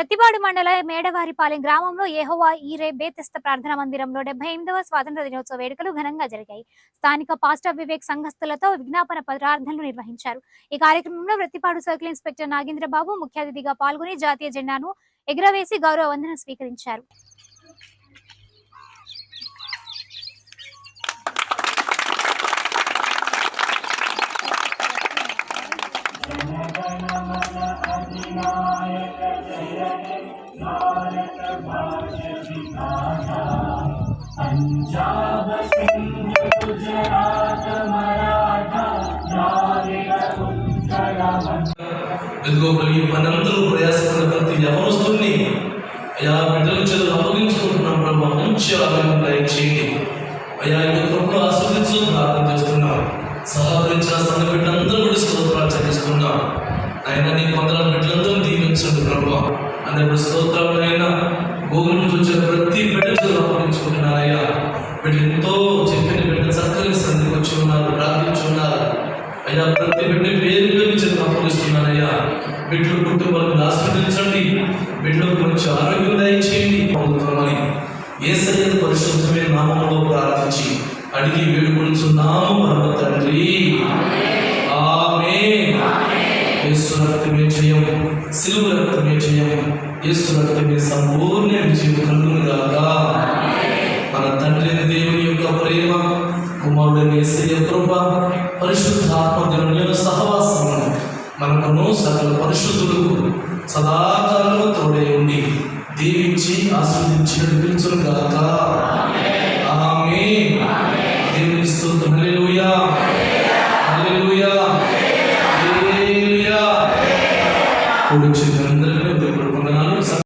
ప్రతిపాడు మండల మేడవారిపాలెం గ్రామంలో ఏహోవా ఈరే బేతిస్త ప్రార్థనా మందిరంలో డెబ్బై ఎనిమిదవ స్వాతంత్ర దినోత్సవ వేడుకలు ఘనంగా జరిగాయి. స్థానిక పాస్టర్ వివేక్ సంఘస్థులతో విజ్ఞాపన ప్రార్థనలు నిర్వహించారు. ఈ కార్యక్రమంలో ప్రతిపాడు సర్కిల్ ఇన్స్పెక్టర్ నాగేంద్ర బాబు ముఖ్య అతిథిగా పాల్గొని జాతీయ జెండాను ఎగురవేసి గౌరవ వందన స్వీకరించారు. ఇదిగో ఈ పనందరూ ప్రయాసపడిన ప్రతి యవనస్తుల్ని అయా బిడ్డల చేతులు అప్పగించుకుంటున్నాం ప్రభావ మంచి ఆనందం దయచేయండి. అయా ఈ కృపను ఆస్వాదించు ప్రార్థన చేస్తున్నాం. సహకరించిన సంఘ బిడ్డలందరూ కూడా స్తోత్రాలు చెల్లిస్తున్నాం. ఆయన నీ కొందరు బిడ్డలను అందరి స్తోత్రాలు అయినా భూమి నుంచి వచ్చిన ప్రతి బిడ్డ చేతులు అప్పగించుకుంటున్నారయ్యా వీళ్ళు ఎంతో చెప్పిన బిడ్డ చక్కని సంధికి వచ్చి ఉన్నారు ప్రార్థించున్నారు అయ్యా ప్రతి బిడ్డ పేరు పేరు చేతులు అప్పగిస్తున్నానయ్యా బిడ్డల కుటుంబాలను ఆస్వాదించండి బిడ్డలకు మంచి ఆరోగ్యం దయచేయండి. పొందుతామని ఏ సరైన పరిశుద్ధమైన నామంలో ప్రార్థించి అడిగి వేడుకొనుచున్నాము పరమ తండ్రి. యేసు రక్తమే జయం సిలువ రక్తమే జయం యేసు రక్తమే సంపూర్ణ విజయం కలుగును గాక మన తండ్రి దేవుని యొక్క ప్రేమ కుమారుడైన యేసయ్య కృప పరిశుద్ధాత్మ దేవుని సహవాసము మనకును సకల పరిశుద్ధులకు సదాకాలంలో తోడే ఉండి దీవించి ఆస్వాదించి నడిపించును గాక ఆమె దేవుని స్తోత్రం. హల్లెలూయా. హల్లెలూయా హల్లెలూయా కూడి వచ్చిన